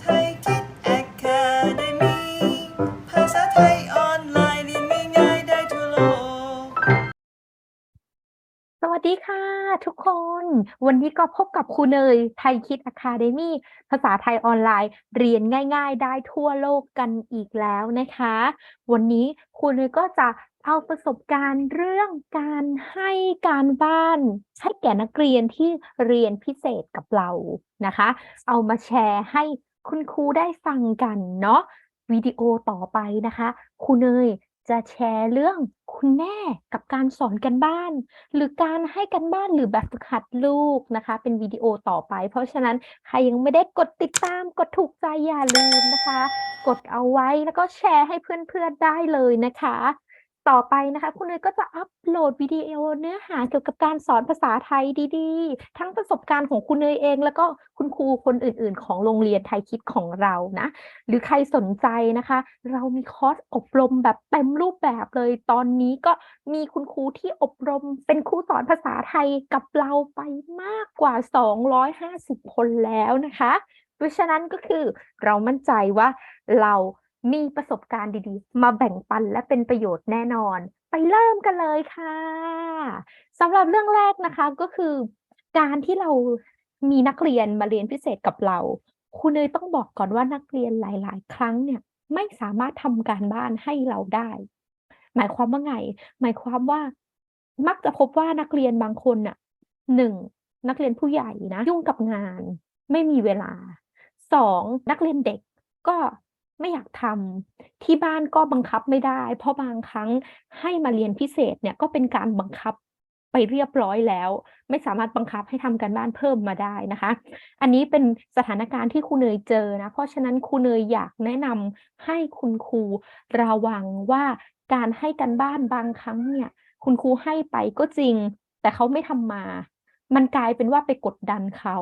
ไทยคิดแอคาเดมีภาษาไทยออนไลน์เรียนง่ายๆได้ทั่วโลก สวัสดีค่ะ ทุกคน วันนี้ก็พบกับครูเนยไทยคิดอะคาเดมีภาษาไทยออนไลน์เรียนง่าย ๆ ได้ทั่วโลกกันอีกแล้วนะคะ วันนี้ครูเนยก็จะเอาประสบการณ์เรื่องการให้การบ้าน ให้แก่นักเรียนที่เรียนพิเศษกับเรานะคะ เอามาแชร์ให้ คุณครูได้ฟังกันเนาะวิดีโอต่อไปนะคะครูเนยจะแชร์เรื่องคุณแม่กับการสอนกันบ้าน หรือการให้กันบ้านหรือแบบฝึกหัดลูกนะคะ เป็นวิดีโอต่อไป เพราะฉะนั้นใครยังไม่ได้กดติดตามกดถูกใจอย่าลืมนะคะ กดเอาไว้แล้วก็แชร์ให้เพื่อนๆได้เลยนะคะ ต่อไปนะคะ คุณเนยก็จะอัปโหลดวิดีโอเนื้อหาเกี่ยวกับการสอนภาษาไทยดีๆ ทั้งประสบการณ์ของคุณเนยเอง แล้วก็คุณครูคนอื่นๆ ของโรงเรียนไทยคิดของเรานะ หรือใครสนใจนะคะ เรามีคอร์สอบรมแบบเต็มรูปแบบเลย ตอนนี้ก็มีคุณครูที่อบรมเป็นครูสอนภาษาไทยกับเราไปมากกว่า 250 คนแล้วนะคะ เพราะฉะนั้นก็คือเรามั่นใจว่าเรา มีประสบการณ์ดีๆ มาแบ่งปันและเป็นประโยชน์แน่นอน ไปเริ่มกันเลยค่ะสำหรับเรื่องแรกนะคะก็คือ การที่เรามีนักเรียนมาเรียนพิเศษกับเรา คุณเนยต้องบอกก่อนว่านักเรียนหลาย ๆ ครั้งเนี่ยไม่สามารถทำการบ้านให้เราได้ หมายความว่าไง หมายความว่า มักจะพบว่านักเรียนบางคนน่ะหนึ่งนักเรียนผู้ใหญ่นะ ยุ่งกับงาน ไม่มีเวลาสองนักเรียนเด็กก็ ไม่อยากทำที่บ้านก็บังคับไม่ได้ เพราะบางครั้งให้มาเรียนพิเศษเนี่ยก็เป็นการบังคับไปเรียบร้อยแล้ว ไม่สามารถบังคับให้ทำการบ้านเพิ่มมาได้นะคะ อันนี้เป็นสถานการณ์ที่ครูเนยเจอนะเพราะฉะนั้นครูเนยอยากแนะนำให้คุณครูระวังว่าการให้การบ้านบางครั้งเนี่ย คุณครูให้ไปก็จริง แต่เขาไม่ทำมา มันกลายเป็นว่าไปกดดันเขา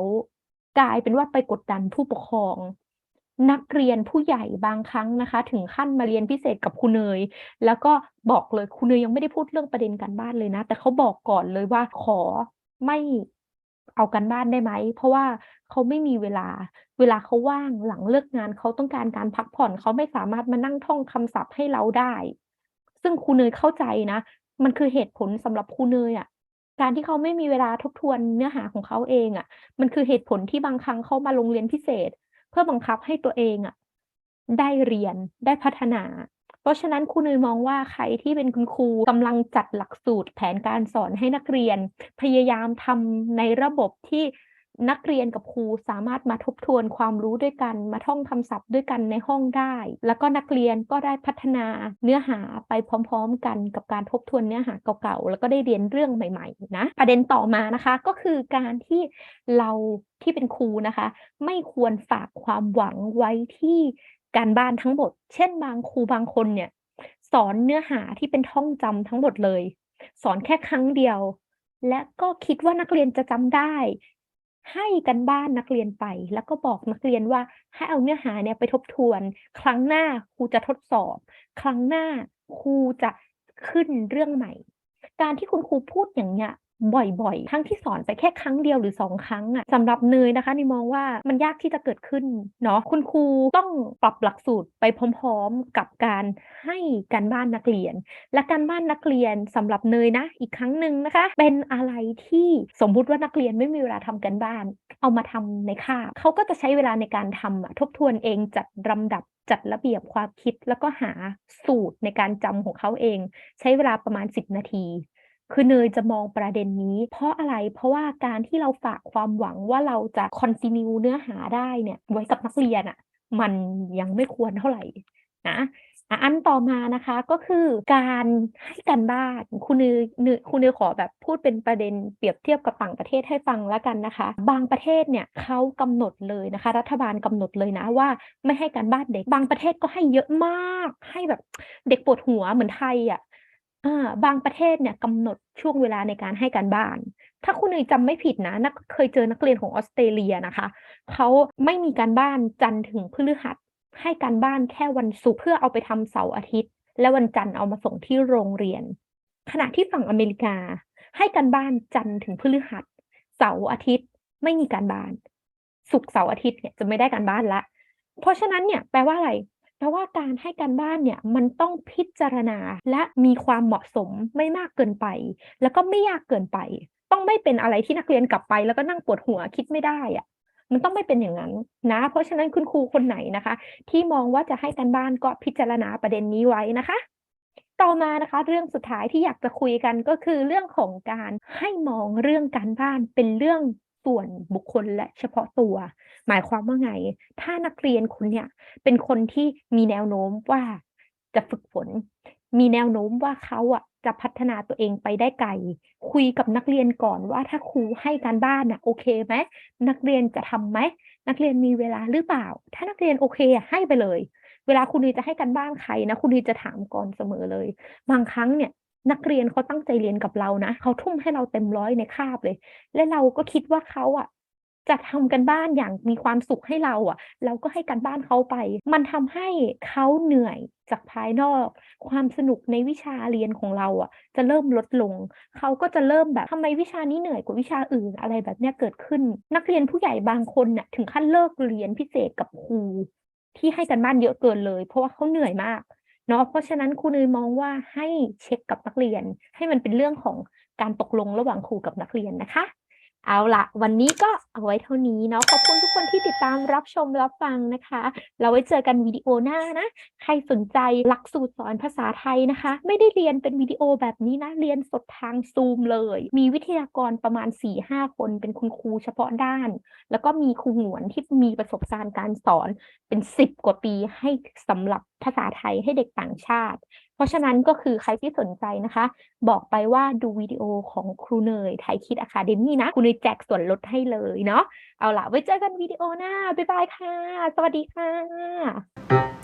กลายเป็นว่าไปกดดันผู้ปกครอง นักเรียนผู้ใหญ่บางครั้งนะคะ ถึงขั้นมาเรียนพิเศษกับครูเนย แล้วก็บอกเลยครูเนยยังไม่ได้พูดเรื่องประเด็นการบ้านเลยนะ แต่เขาบอกก่อนเลยว่าขอไม่เอาการบ้านได้ไหม เพราะว่าเขาไม่มีเวลา เวลาเขาว่างหลังเลิกงานเขาต้องการการพักผ่อนเขาไม่สามารถมานั่งท่องคำศัพท์ให้เราได้ ซึ่งครูเนยเข้าใจนะ มันคือเหตุผลสำหรับครูเนยอะการที่เขาไม่มีเวลาทบทวนเนื้อหาของเขาเองอะ มันคือเหตุผลที่บางครั้งเขามาโรงเรียนพิเศษ เพื่อบังคับให้ตัวเองอะได้เรียนได้พัฒนา เพราะฉะนั้นครูเนยมองว่าใครที่เป็นคุณครูกำลังจัดหลักสูตรแผนการสอนให้นักเรียน พยายามทำในระบบที่ นักเรียนกับครูสามารถมาทบทวนความรู้ด้วยกัน มาท่องคำศัพท์ด้วยกันในห้องได้ แล้วก็นักเรียนก็ได้พัฒนาเนื้อหาไปพร้อม ๆ กันกับการทบทวนเนื้อหาเก่าๆ แล้วก็ได้เรียนเรื่องใหม่ๆนะประเด็นต่อมานะคะก็คือการที่เราที่เป็นครูนะคะ ไม่ควรฝากความหวังไว้ที่การบ้านทั้งหมด เช่น บางครูบางคนเนี่ยสอนเนื้อหาที่เป็นท่องจำทั้งหมดเลย สอนแค่ครั้งเดียว และก็คิดว่านักเรียนจะจำได้ ให้กันบ้านนักเรียนไป แล้วก็บอกนักเรียนว่าให้เอาเนื้อหาเนี่ยไปทบทวน ครั้งหน้าครูจะทดสอบ ครั้งหน้าครูจะขึ้นเรื่องใหม่ การที่คุณครูพูดอย่างเนี้ย บ่อยๆทั้งที่สอนไปแค่ครั้งเดียวหรือสองครั้งอะสำหรับเนยนะคะนี่มองว่ามันยากที่จะเกิดขึ้นเนาะคุณครูต้องปรับหลักสูตรไปพร้อมๆ กับการให้การบ้านนักเรียน และการบ้านนักเรียนสำหรับเนยนะ อีกครั้งหนึ่งนะคะ เป็นอะไรที่สมมุติว่านักเรียนไม่มีเวลาทำการบ้าน เอามาทำในคาบเขาก็จะใช้เวลาในการทำอะทบทวนเองจัดลำดับจัดระเบียบความคิดแล้วก็หาสูตรในการจำของเขาเอง ใช้เวลาประมาณ 10 นาที คือเนยจะมองประเด็นนี้ เพราะอะไรเพราะว่าการที่เราฝากความหวังว่าเราจะคอนติเนียเนื้อหาได้เนี่ยไว้กับนักเรียนอะ่ะมันยังไม่ควรเท่าไหร่นะอันต่อมานะคะก็คือการให้การบ้านคุณเนยเนยคุณเนยขอแบบพูดเป็นประเด็นเปรียบเทียบกับต่างประเทศให้ฟังแล้วกันนะคะ บางประเทศเนี่ยเขากำหนดเลยนะคะ รัฐบาลกำหนดเลยนะว่าไม่ให้การบ้านเด็ก บางประเทศก็ให้เยอะมาก ให้แบบเด็กปวดหัวเหมือนไทยอะ อ่าบางประเทศเนี่ยกำหนดช่วงเวลาในการให้การบ้าน ถ้าคุณเนยจำไม่ผิดนะนักเคยเจอนักเรียนของออสเตรเลียนะคะ เขาไม่มีการบ้านจันทร์ถึงพฤหัส ให้การบ้านแค่วันศุกร์เพื่อเอาไปทำเสาร์อาทิตย์ และวันจันทร์เอามาส่งที่โรงเรียน ขณะที่ฝั่งอเมริกา ให้การบ้านจันทร์ถึงพฤหัส เสาร์อาทิตย์ไม่มีการบ้านศุกร์เสาร์อาทิตย์เนี่ยจะไม่ได้การบ้านละ เพราะฉะนั้นเนี่ยแปลว่าอะไร แปลว่าการให้การบ้านเนี่ยมันต้องพิจารณาและมีความเหมาะสมไม่มากเกินไป แล้วก็ไม่ยากเกินไป ต้องไม่เป็นอะไรที่นักเรียนกลับไป แล้วก็นั่งปวดหัวคิดไม่ได้อะมันต้องไม่เป็นอย่างนั้นนะ เพราะฉะนั้นคุณครูคนไหนนะคะ ที่มองว่าจะให้การบ้านก็พิจารณาประเด็นนี้ไว้นะคะ ต่อมานะคะ เรื่องสุดท้ายที่อยากจะคุยกันก็คือเรื่องของการให้มองเรื่องการบ้านเป็นเรื่อง ส่วนบุคคลและเฉพาะตัว หมายความว่าไง ถ้านักเรียนคุณเนี่ย เป็นคนที่มีแนวโน้มว่าจะฝึกฝน มีแนวโน้มว่าเขาอะจะพัฒนาตัวเองไปได้ไกล คุยกับนักเรียนก่อนว่าถ้าครูให้การบ้านน่ะโอเคไหมนักเรียนจะทำไหมนักเรียนมีเวลาหรือเปล่า ถ้านักเรียนโอเคอะให้ไปเลย เวลาคุณนีจะให้การบ้านใครนะคุณนีจะถามก่อนเสมอเลย บางครั้งเนี่ย นักเรียนเขาตั้งใจเรียนกับเรานะเขาทุ่มให้เราเต็มร้อยในคาบเลย และเราก็คิดว่าเขาอะจะทำกันบ้านอย่างมีความสุขให้เราอะ เราก็ให้การบ้านเขาไป มันทำให้เขาเหนื่อยจากภายนอก ความสนุกในวิชาเรียนของเราอะ จะเริ่มลดลง เขาก็จะเริ่มแบบทำไมวิชานี้เหนื่อยกว่าวิชาอื่นอะไรแบบเนี้ยเกิดขึ้น นักเรียนผู้ใหญ่บางคนน่ะถึงขั้นเลิกเรียนพิเศษกับครูที่ให้การบ้านเยอะเกินเลย เพราะว่าเขาเหนื่อยมาก เนาะเพราะฉะนั้นครูเนยมองว่าให้เช็คกับนักเรียน ให้มันเป็นเรื่องของการตกลงระหว่างครูกับนักเรียนนะคะ เอาละวันนี้ก็เอาไว้เท่านี้เนาะขอบคุณทุกคนที่ติดตามรับชมรับฟังนะคะ เราไว้เจอกันวิดีโอหน้านะ ใครสนใจหลักสูตรสอนภาษาไทยนะคะ ไม่ได้เรียนเป็นวิดีโอแบบนี้นะ เรียนสดทางซูมเลย มีวิทยากรประมาณ 4-5 คนเป็นคุณครูเฉพาะด้าน แล้วก็มีครูหงวนที่มีประสบการณ์การสอนเป็น 10 กว่าปีให้สำหรับภาษาไทยให้เด็กต่างชาติ ราะฉะนั้นก็คือใครที่สนใจนะคะ บอกไปว่าดูวิดีโอของครูเนยไทยคิดอะคาเดมี่นะครูเนยแจกส่วนลดให้เลยเนาะเอาล่ะไว้เจอกันวิดีโอหน้าบ๊ายบายค่ะ สวัสดีค่ะ